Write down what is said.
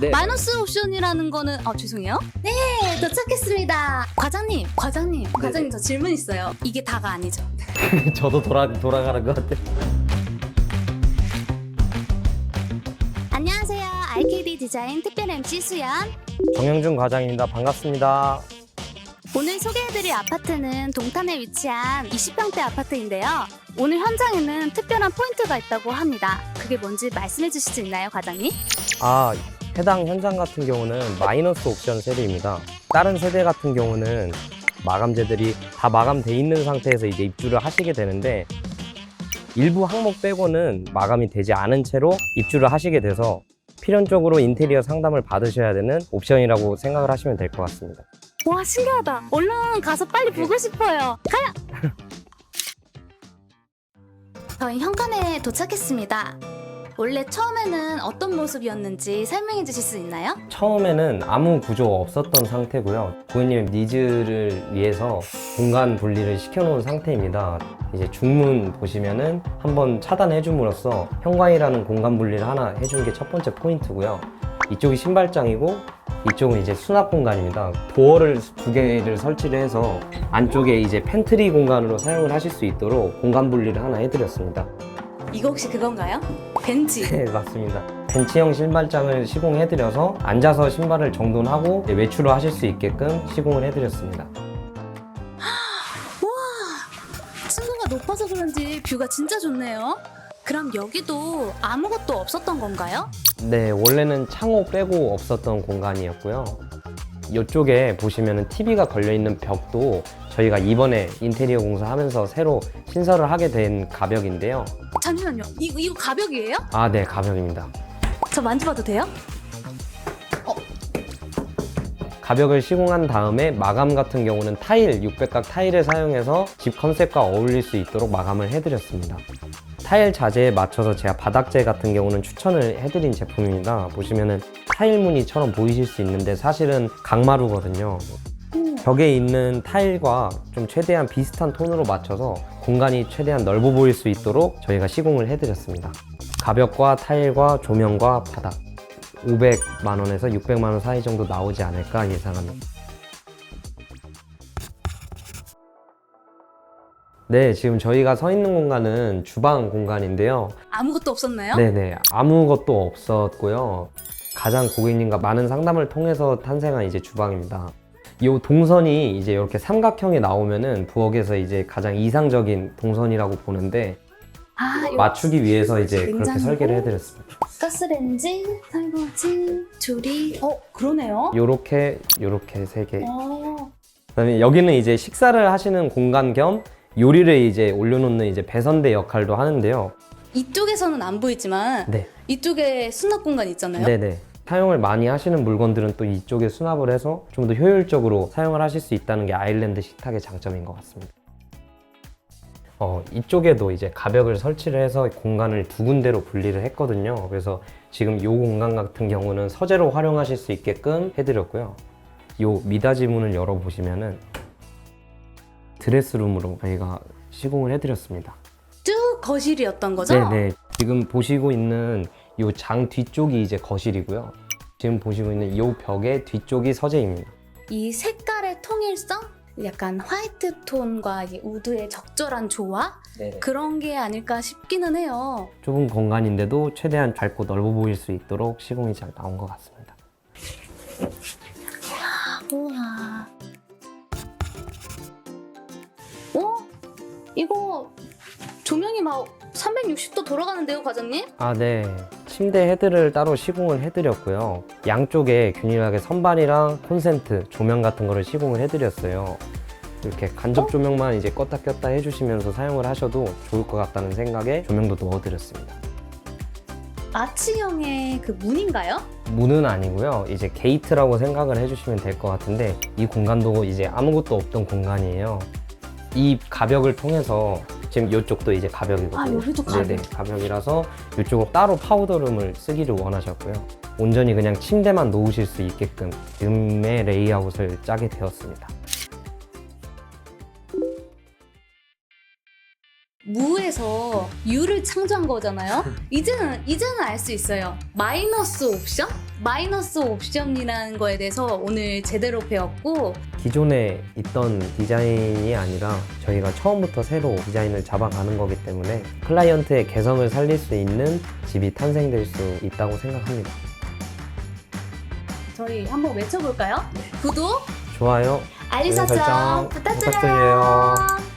네. 마이너스 옵션이라는 거는 아 죄송해요. 네 도착했습니다. 과장님, 과장님, 과장님 저 질문 있어요. 이게 다가 아니죠? 저도 돌아 돌아가는 것 같아요. 안녕하세요. RKD 디자인 특별 MC 수연. 정영준 과장입니다. 반갑습니다. 오늘 소개해드릴 아파트는 동탄에 위치한 20평대 아파트인데요. 오늘 현장에는 특별한 포인트가 있다고 합니다. 그게 뭔지 말씀해 주실 수 있나요, 과장님? 아, 해당 현장 같은 경우는 마이너스 옵션 세대입니다. 다른 세대 같은 경우는 마감재들이 다 마감돼 있는 상태에서 이제 입주를 하시게 되는데 일부 항목 빼고는 마감이 되지 않은 채로 입주를 하시게 돼서 필연적으로 인테리어 상담을 받으셔야 되는 옵션이라고 생각을 하시면 될 것 같습니다. 와 신기하다. 얼른 가서 빨리 보고 싶어요. 가요. 저희 현관에 도착했습니다. 원래 처음에는 어떤 모습이었는지 설명해 주실 수 있나요? 처음에는 아무 구조 없었던 상태고요. 고객님의 니즈를 위해서 공간 분리를 시켜놓은 상태입니다. 이제 중문 보시면은 한번 차단해 줌으로써 현관이라는 공간 분리를 하나 해준 게 첫 번째 포인트고요. 이쪽이 신발장이고 이쪽은 이제 수납 공간입니다. 도어를 두 개를 설치를 해서 안쪽에 이제 팬트리 공간으로 사용을 하실 수 있도록 공간 분리를 하나 해드렸습니다. 이거 혹시 그건가요? 벤치. 네, 맞습니다. 벤치형 신발장을 시공해드려서 앉아서 신발을 정돈하고 이제 외출을 하실 수 있게끔 시공을 해드렸습니다. 층고가 높아서 그런지 뷰가 진짜 좋네요. 그럼 여기도 아무것도 없었던 건가요? 네, 원래는 창호 빼고 없었던 공간이었고요. 이쪽에 보시면은 TV가 걸려있는 벽도 저희가 이번에 인테리어 공사하면서 새로 신설을 하게 된 가벽인데요. 잠시만요. 이거 이거 가벽이에요? 아, 네, 가벽입니다. 저 만져봐도 돼요? 가벽을 시공한 다음에 마감 같은 경우는 타일, 600각 타일을 사용해서 집 컨셉과 어울릴 수 있도록 마감을 해드렸습니다. 타일 자재에 맞춰서 제가 바닥재 같은 경우는 추천을 해드린 제품입니다. 보시면은 타일 무늬처럼 보이실 수 있는데 사실은 강마루거든요. 벽에 있는 타일과 좀 최대한 비슷한 톤으로 맞춰서 공간이 최대한 넓어 보일 수 있도록 저희가 시공을 해드렸습니다. 가벽과 타일과 조명과 바닥 500만 원에서 600만 원 사이 정도 나오지 않을까 예상합니다. 네, 지금 저희가 서 있는 공간은 주방 공간인데요. 아무것도 없었나요? 네네, 아무것도 없었고요. 가장 고객님과 많은 상담을 통해서 탄생한 이제 주방입니다. 이 동선이 이제 이렇게 삼각형이 나오면은 부엌에서 이제 가장 이상적인 동선이라고 보는데 아, 요 맞추기 위해서 이제 그렇게 냉장고? 설계를 해드렸습니다. 가스레인지, 설거지, 조리. 어, 그러네요. 요렇게 요렇게 세 개. 어. 그다음에 여기는 이제 식사를 하시는 공간 겸 요리를 이제 올려놓는 이제 배선대 역할도 하는데요. 이쪽에서는 안 보이지만 네, 이쪽에 수납 공간 있잖아요. 네 네. 사용을 많이 하시는 물건들은 또 이쪽에 수납을 해서 좀 더 효율적으로 사용을 하실 수 있다는 게 아일랜드 식탁의 장점인 것 같습니다. 어, 이쪽에도 이제 가벽을 설치를 해서 공간을 두 군데로 분리를 했거든요. 그래서 지금 이 공간 같은 경우는 서재로 활용하실 수 있게끔 해드렸고요. 이 미닫이 문을 열어보시면은 드레스룸으로 저희가 시공을 해드렸습니다. 쭉 거실이었던 거죠? 네네. 지금 보시고 있는 이 장 뒤쪽이 이제 거실이고요. 지금 보시고 있는 이 벽의 뒤쪽이 서재입니다. 이 색깔의 통일성? 약간 화이트 톤과 이 우드의 적절한 조화? 그런 게 아닐까 싶기는 해요. 좁은 공간인데도 최대한 밝고 넓어 보일 수 있도록 시공이 잘 나온 것 같습니다. 우와. 어? 이거 조명이 막 360도 돌아가는데요, 과장님? 아, 네. 침대 헤드를 따로 시공을 해드렸고요. 양쪽에 균일하게 선반이랑 콘센트, 조명 같은 거를 시공을 해드렸어요. 이렇게 간접 조명만 이제 껐다 꼈다 해주시면서 사용을 하셔도 좋을 것 같다는 생각에 조명도 넣어드렸습니다. 아치형의 그 문인가요? 문은 아니고요. 이제 게이트라고 생각을 해주시면 될 것 같은데 이 공간도 이제 아무것도 없던 공간이에요. 이 가벽을 통해서 지금 이쪽도 이제 가벽이거든요. 아, 여기도 가벽. 네네, 가벽이라서 이쪽은 따로 파우더룸을 쓰기를 원하셨고요. 온전히 그냥 침대만 놓으실 수 있게끔 음의 레이아웃을 짜게 되었습니다. 무에서 유를 창조한 거잖아요. 이제는 이제는 알 수 있어요. 마이너스 옵션? 마이너스 옵션이라는 거에 대해서 오늘 제대로 배웠고 기존에 있던 디자인이 아니라 저희가 처음부터 새로 디자인을 잡아가는 거기 때문에 클라이언트의 개성을 살릴 수 있는 집이 탄생될 수 있다고 생각합니다. 저희 한번 외쳐볼까요? 구독, 좋아요, 알림 알림 설정 설정 부탁드려요. 부탁드려요.